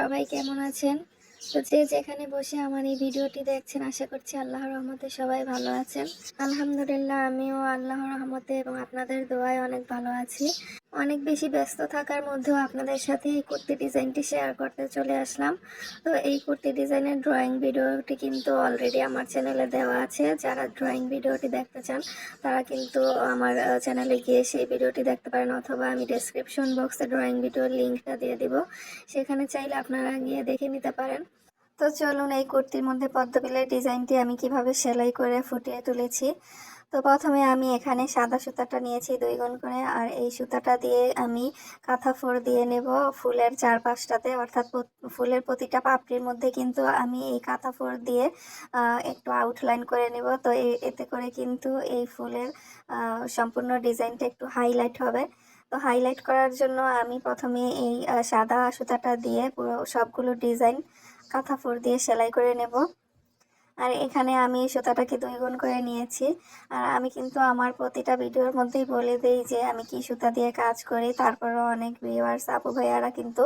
সবাই কেমন আছেন? তো যে যেখানে বসে আমার এই ভিডিওটি দেখছেন, আশা করছি আল্লাহর রহমতে সবাই ভালো আছেন। আলহামদুলিল্লাহ, আমিও আল্লাহর রহমতে এবং আপনাদের দোয়ায় অনেক ভালো আছি। অনেক বেশি ব্যস্ত থাকার মধ্যেও আপনাদের সাথে এই কুর্তি ডিজাইনটি শেয়ার করতে চলে আসলাম। তো এই কুর্তি ডিজাইনের ড্রয়িং ভিডিওটি কিন্তু অলরেডি আমার চ্যানেলে দেওয়া আছে। যারা ড্রয়িং ভিডিওটি দেখতে চান, তারা কিন্তু আমার চ্যানেলে গিয়ে সেই ভিডিওটি দেখতে পারেন অথবা আমি ডেসক্রিপশন বক্সে ড্রয়িং ভিডিওর লিঙ্কটা দিয়ে দিব। সেখানে চাইলে আপনারা গিয়ে দেখে নিতে পারেন। তো চলুন এই কুর্তির মধ্যে পদ্মবিলের ডিজাইনটি আমি কীভাবে সেলাই করে ফুটিয়ে তুলেছি। তো প্রথমে আমি এখানে সাদা সুতাটা নিয়েছি দুই গুণ করে, আর এই সুতাটা দিয়ে আমি কাঁথা ফোর দিয়ে নেব ফুলের চারপাশটাতে। অর্থাৎ ফুলের প্রতিটা পাপড়ির মধ্যে কিন্তু আমি এই কাঁথা ফোর দিয়ে একটু আউটলাইন করে নেব। তো এতে করে কিন্তু এই ফুলের সম্পূর্ণ ডিজাইনটা একটু হাইলাইট হবে। তো হাইলাইট করার জন্য আমি প্রথমে এই সাদা সুতাটা দিয়ে পুরো সবগুলো ডিজাইন কাঁথা ফোর দিয়ে সেলাই করে নেব। আর এখানে আমি সুতাটাকে দুই গুণ করে নিয়েছি। আর আমি কিন্তু আমার প্রতিটা ভিডিওর মধ্যেই বলে দিই যে আমি কি সুতা দিয়ে কাজ করি। তারপরেও অনেক ভিউয়ার্স আপু ভাইয়ারা কিন্তু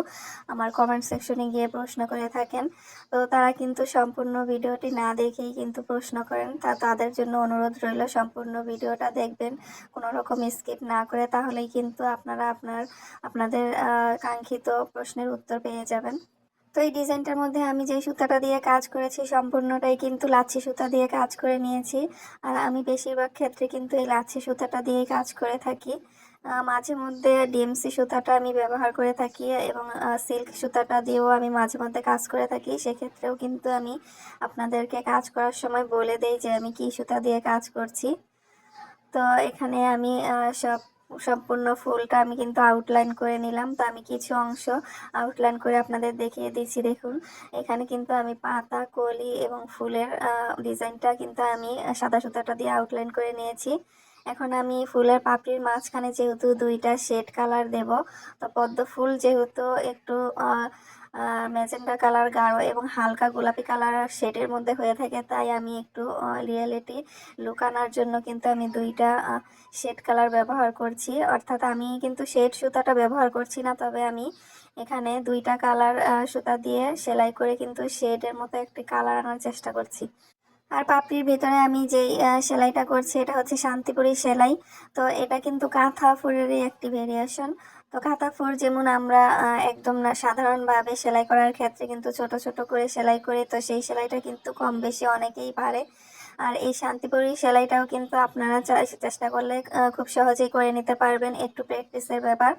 আমার কমেন্ট সেকশনে গিয়ে প্রশ্ন করে থাকেন। তো তারা কিন্তু সম্পূর্ণ ভিডিওটি না দেখেই কিন্তু প্রশ্ন করেন। তা তাদের জন্য অনুরোধ রইল সম্পূর্ণ ভিডিওটা দেখবেন। কোনো রকম স্কিপ না করে তাহলেই কিন্তু আপনারা আপনার, আপনাদের কাঙ্ক্ষিত প্রশ্নের উত্তর পেয়ে যাবেন। তো এই ডিজাইনটার মধ্যে আমি যে সুতাটা দিয়ে কাজ করেছি, সম্পূর্ণটাই কিন্তু লাচ্ছি সুতা দিয়ে কাজ করে নিয়েছি। আর আমি বেশিরভাগ ক্ষেত্রে কিন্তু এই লাচ্ছি সুতাটা দিয়ে কাজ করে থাকি। মাঝে মধ্যে ডিএমসি সুতাটা আমি ব্যবহার করে থাকি এবং সিল্ক সুতাটা দিয়েও আমি মাঝে মধ্যে কাজ করে থাকি। সেক্ষেত্রেও কিন্তু আমি আপনাদেরকে কাজ করার সময় বলে দেই যে আমি কী সুতা দিয়ে কাজ করছি। তো এখানে আমি সব সম্পূর্ণ ফুলটা আমি কিন্তু আউটলাইন করে নিলাম। তো আমি কিছু অংশ আউটলাইন করে আপনাদের দেখিয়ে দিচ্ছি। দেখুন, এখানে কিন্তু আমি পাতা, কলি এবং ফুলের ডিজাইনটা কিন্তু আমি সাদা সুতাটা দিয়ে আউটলাইন করে নিয়েছি। এখন আমি ফুলের পাপড়ির মাঝখানে যেহেতু দুইটা শেড কালার দেব, তো পদ্ম ফুল যেহেতু একটু ম্যাজেন্ডা কালার গাঢ় এবং হালকা গোলাপি কালার শেডের মধ্যে হয়ে থাকে, তাই আমি একটু রিয়েলিটি লুকানোর জন্য কিন্তু আমি দুইটা শেড কালার ব্যবহার করছি। অর্থাৎ আমি কিন্তু শেড সুতাটা ব্যবহার করছি না, তবে আমি এখানে দুইটা কালার সুতা দিয়ে সেলাই করে কিন্তু শেডের মতো একটি কালার আনার চেষ্টা করছি। আর পাপড়ির ভিতরে আমি যেই সেলাইটা করছি, এটা হচ্ছে শান্তিপুরি সেলাই। তো এটা কিন্তু কাঁথা ফুলেরই একটি ভেরিয়েশন তো কাঁথা ফুল যেমন আমরা একদম না সাধারণভাবে সেলাই করার ক্ষেত্রে কিন্তু ছোট ছোট করে সেলাই করি, তো সেই সেলাইটা কিন্তু কম বেশি অনেকেই পারে। আর এই শান্তিপুরি সেলাইটাও কিন্তু আপনারা চেষ্টা করলে খুব সহজেই করে নিতে পারবেন একটু প্র্যাকটিসের ব্যাপার।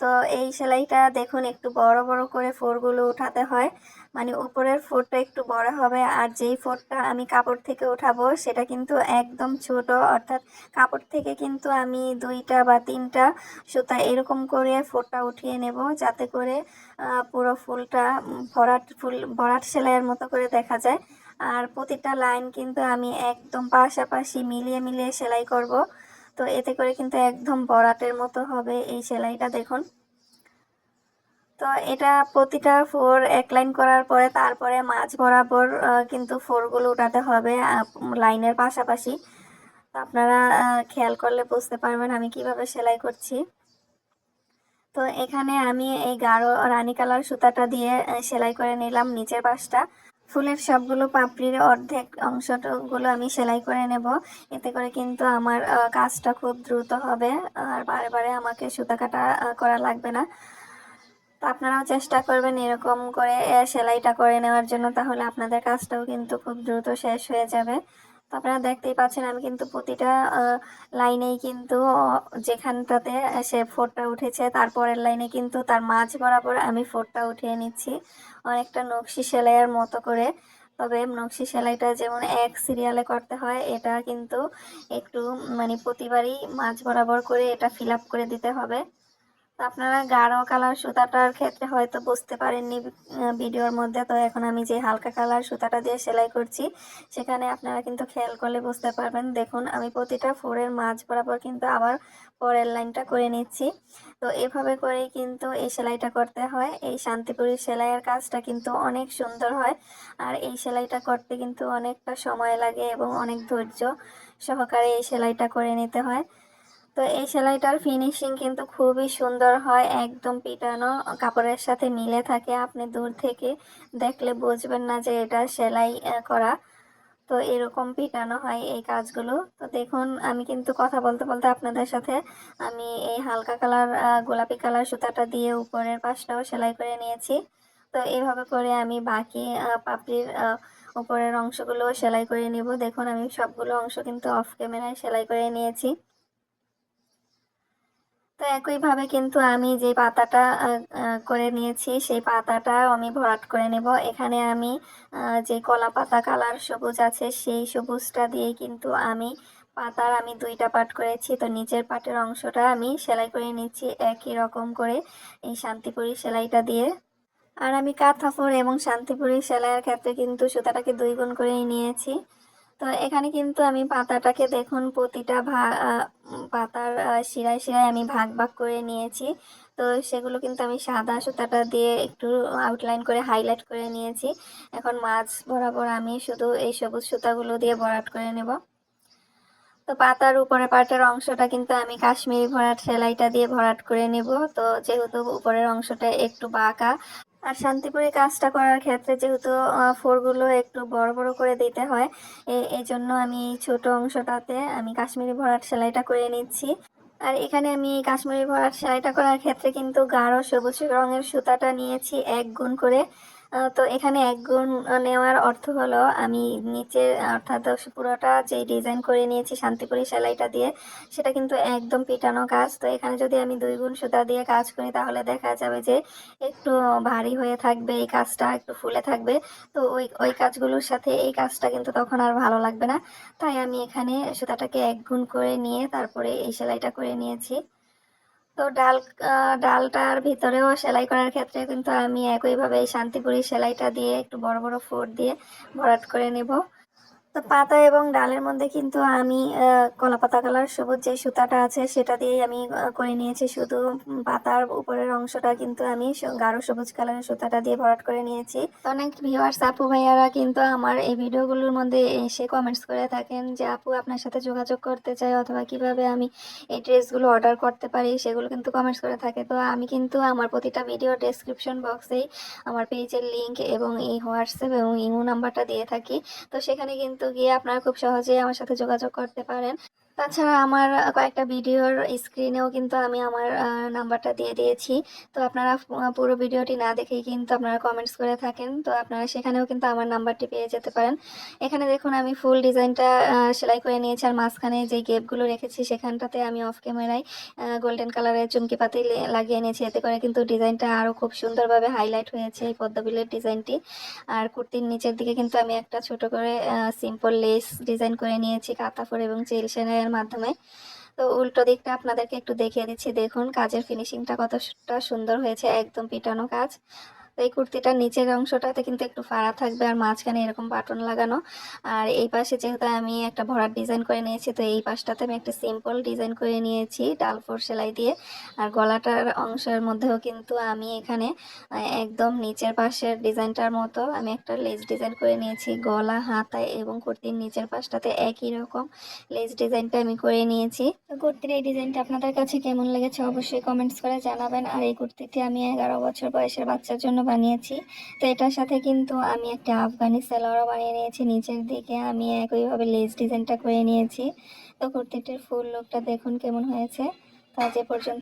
তো এই সেলাইটা দেখুন, একটু বড় বড় করে ফোরগুলো উঠাতে হয়। মানে উপরের ফোরটা একটু বড় হবে, আর যেই ফোরটা আমি কাপড় থেকে উঠাবো, সেটা কিন্তু একদম ছোট। অর্থাৎ কাপড় থেকে কিন্তু আমি দুইটা বা তিনটা সুতা এরকম করে ফোরটা উঠিয়ে নেব, যাতে করে পুরো ফুলটা ভরাট ফুল, ভরাট সেলাইয়ের মতো করে দেখা যায়। আর প্রতিটা লাইন কিন্তু আমি একদম পাশাপাশি মিলিয়ে মিলিয়ে সেলাই করব। তো এতে করে কিন্তু একদম বরাটের মতো হবে এই সেলাইটা, দেখুন। তো এটা প্রতিটা ফোর এক লাইন করার পরে তারপরে মাঝ বরাবর কিন্তু ফোরগুলো উঠাতে হবে লাইনের পাশাপাশি। আপনারা খেয়াল করলে বুঝতে পারবেন আমি কীভাবে সেলাই করছি। তো এখানে আমি এই গাঢ় রানী কালার সুতাটা দিয়ে সেলাই করে নিলাম নিচের পাশটা। ফুলের সবগুলো পাপড়ির অর্ধেক অংশগুলো আমি সেলাই করে নেব। এতে করে কিন্তু আমার কাজটা খুব দ্রুত হবে। আর বারে বারে আমাকে সুতা কাটা করা লাগবে না। তো আপনারাও চেষ্টা করবেন এরকম করে সেলাইটা করে নেওয়ার জন্য। তাহলে আপনাদের কাজটাও কিন্তু খুব দ্রুত শেষ হয়ে যাবে। আপনারা দেখতেই পাচ্ছেন, আমি কিন্তু প্রতিটা লাইনেই কিন্তু যেখানটাতে সে ফোরটা উঠেছে, তারপরের লাইনে কিন্তু তার মাঝ বরাবর আমি ফোরটা উঠিয়ে নিচ্ছি। অনেকটা নকশি সেলাইয়ের মতো করে। তবে নকশি সেলাইটা যেমন এক সিরিয়ালে করতে হয়, এটা কিন্তু একটু মানে প্রতিবারই মাঝ বরাবর করে এটা ফিল করে দিতে হবে। আপনারা গাঢ় কালার সুতাটার ক্ষেত্রে হয়তো বুঝতে পারেননি ভিডিওর মধ্যে। তো এখন আমি যে হালকা কালার সুতাটা দিয়ে সেলাই করছি, সেখানে আপনারা কিন্তু খেয়াল করলে বুঝতে পারবেন। দেখুন, আমি প্রতিটা ফোরের মাঝ বরাবর কিন্তু আবার পরের লাইনটা করে নিচ্ছি। তো এভাবে করেই কিন্তু এই সেলাইটা করতে হয়। এই শান্তিপুরি সেলাইয়ের কাজটা কিন্তু অনেক সুন্দর হয় আর এই সেলাইটা করতে কিন্তু অনেকটা সময় লাগে এবং অনেক ধৈর্য সহকারে এই সেলাইটা করে নিতে হয়। তো এই সেলাইটার ফিনিশিং কিন্তু খুবই সুন্দর হয়, একদম পিটানো, কাপড়ের সাথে মিলে থাকে আপনি দূর থেকে দেখলে বুঝবেন না যে এটা সেলাই করা। তো এরকম পিটানো হয় এই কাজগুলো। তো দেখুন, আমি কিন্তু কথা বলতে বলতে আপনাদের সাথে আমি এই হালকা কালার গোলাপি কালার সুতাটা দিয়ে উপরের পাশটাও সেলাই করে নিয়েছি। তো এইভাবে করে আমি বাকি পাপড়ির উপরের অংশগুলো সেলাই করে নিব। দেখুন, আমি সবগুলো অংশ কিন্তু অফ ক্যামেরায় সেলাই করে নিয়েছি। তো একইভাবে কিন্তু আমি যে পাতাটা করে নিয়েছি, সেই পাতাটা আমি ভরাট করে নেব। এখানে আমি যে কলা পাতা কালার সবুজ আছে, সেই সবুজটা দিয়ে কিন্তু আমি পাতার আমি দুইটা পাট করেছি। তো নিচের পাটের অংশটা আমি সেলাই করে নিচ্ছি একই রকম করে, এই শান্তিপুরি সেলাইটা দিয়ে। আর আমি কাঁথাফোর এবং শান্তিপুরি সেলাইয়ের ক্ষেত্রে কিন্তু সুতাটাকে দুই গুণ করেই নিয়েছি। তো এখানে কিন্তু আমি পাতাটাকে দেখুন, প্রতিটা ভাগ পাতার শিরায় শিরায় আমি ভাগ ভাগ করে নিয়েছি। তো সেগুলো কিন্তু আমি সাদা সুতাটা দিয়ে একটু আউটলাইন করে হাইলাইট করে নিয়েছি। এখন মাছ বরাবর আমি শুধু এই সবুজ সুতাগুলো দিয়ে ভরাট করে নেব। তো পাতার উপরে পাটের অংশটা কিন্তু আমি কাশ্মীরি ভরাট সেলাইটা দিয়ে ভরাট করে নেব। তো যেহেতু উপরের অংশটা একটু বাঁকা আর শান্তিপুরে কাজটা করার ক্ষেত্রে যেহেতু ফোর ফোরগুলো একটু বড় বড় করে দিতে হয় এই জন্য আমি এই ছোট অংশটাতে আমি কাশ্মীরি ভরাট সেলাইটা করে নিচ্ছি। আর এখানে আমি কাশ্মীরি ভরাট সেলাইটা করার ক্ষেত্রে কিন্তু গাঢ় সবুজ রঙের সুতাটা নিয়েছি, এক গুণ করে। তো এখানে এক গুণ নেওয়ার অর্থ হলো আমি নিচে অর্থাৎ পুরোটা যে ডিজাইন করে নিয়েছি, শান্তিপুরি সেলাইটা দিয়ে, সেটা কিন্তু একদম পিটানো কাজ। তো এখানে যদি আমি দুই গুণ সুতা দিয়ে কাজ করি, তাহলে দেখা যাবে যে একটু ভারী হয়ে থাকবে, এই কাজটা একটু ফুলে থাকবে। তো ওই ওই কাজগুলোর সাথে এই কাজটা কিন্তু তখন আর ভালো লাগবে না। তাই আমি এখানে সুতাটাকে এক গুণ করে নিয়ে তারপরে এই সেলাইটা করে নিয়েছি। তো ডাল ডালটার ভিতরেও সেলাই করার ক্ষেত্রে কিন্তু আমি একইভাবে এই শান্তিপুরি সেলাইটা দিয়ে একটু বড় বড় ফোর দিয়ে ভরাট করে নেব। তো পাতা এবং ডালের মধ্যে কিন্তু আমি কলা পাতা কালার, সবুজ যে সুতাটা আছে সেটা দিয়েই আমি করে নিয়েছি। শুধু পাতার উপরের অংশটা কিন্তু আমি গাঢ় সবুজ কালারের সুতাটা দিয়ে ভরাট করে নিয়েছি। অনেক ভিউয়ার্স আপু ভাইয়ারা কিন্তু আমার এই ভিডিওগুলোর মধ্যে এসে কমেন্টস করে থাকেন যে, আপু, আপনার সাথে যোগাযোগ করতে চাই অথবা কীভাবে আমি এই ড্রেসগুলো অর্ডার করতে পারি? সেগুলো কিন্তু কমেন্টস করে থাকে। তো আমি কিন্তু আমার প্রতিটা ভিডিও ডেসক্রিপশন বক্সেই আমার পেজের লিঙ্ক এবং এই হোয়াটসঅ্যাপ এবং ইমো নাম্বারটা দিয়ে থাকি। তো সেখানে কিন্তু গিয়ে আপনারা খুব সহজেই আমার সাথে যোগাযোগ করতে পারেন। তাছাড়া আমার কয়েকটা ভিডিওর স্ক্রিনেও কিন্তু আমি আমার নাম্বারটা দিয়ে দিয়েছি। তো আপনারা পুরো ভিডিওটি না দেখেই কিন্তু আপনারা কমেন্টস করে থাকেন। তো আপনারা সেখানেও কিন্তু আমার নাম্বারটি পেয়ে যেতে পারেন। এখানে দেখুন, আমি ফুল ডিজাইনটা সেলাই করে নিয়েছি। আর মাঝখানে যে গেপগুলো রেখেছি, সেখানটাতে আমি অফ ক্যামেরায় গোল্ডেন কালারের চুমকি পাতি লাগিয়ে নিয়েছি। এতে করে কিন্তু ডিজাইনটা আরও খুব সুন্দরভাবে হাইলাইট হয়েছে এই পদ্মবিলের ডিজাইনটি আর কুর্তির নিচের দিকে কিন্তু আমি একটা ছোট করে সিম্পল লেস ডিজাইন করে নিয়েছি। কাতাফর এবং চেল সেলাইয়ের মাধ্যমে। তো উল্টো দিকটা আপনাদেরকে একটু দেখিয়ে দিচ্ছি। দেখুন, কাজের ফিনিশিংটা কতটা সুন্দর হয়েছে। একদম পিটানো কাজ। তো এই কুর্তিটার নিচের অংশটাতে কিন্তু একটু ফাড়া থাকবে আর মাঝখানে এরকম বাটন লাগানো। আর এই পাশে যেহেতু আমি একটা ভরাট ডিজাইন করে নিয়েছি, তো এই পাশটাতে আমি একটা সিম্পল ডিজাইন করে নিয়েছি ডালফোর সেলাই দিয়ে। আর গলাটার অংশের মধ্যেও কিন্তু আমি এখানে একদম নিচের পাশের ডিজাইনটার মতো আমি একটা লেস ডিজাইন করে নিয়েছি। গলা হাতায় এবং কুর্তির নিচের পাশটাতে একই রকম লেস ডিজাইনটা আমি করে নিয়েছি। কুর্তির এই ডিজাইনটা আপনাদের কাছে কেমন লেগেছে অবশ্যই কমেন্টস করে জানাবেন। আর এই কুর্তিটি আমি এগারো বছর বয়সের বাচ্চার জন্য বানিয়েছি। তো এটার সাথে কিন্তু আমি একটা আফগানি সালোয়ারও বানিয়ে নিয়েছি। নিচের দিকে আমি একইভাবে লেস ডিজাইনটা করে নিয়েছি। তো কুর্তিটির ফুল লুকটা দেখুন কেমন হয়েছে। তো এ পর্যন্ত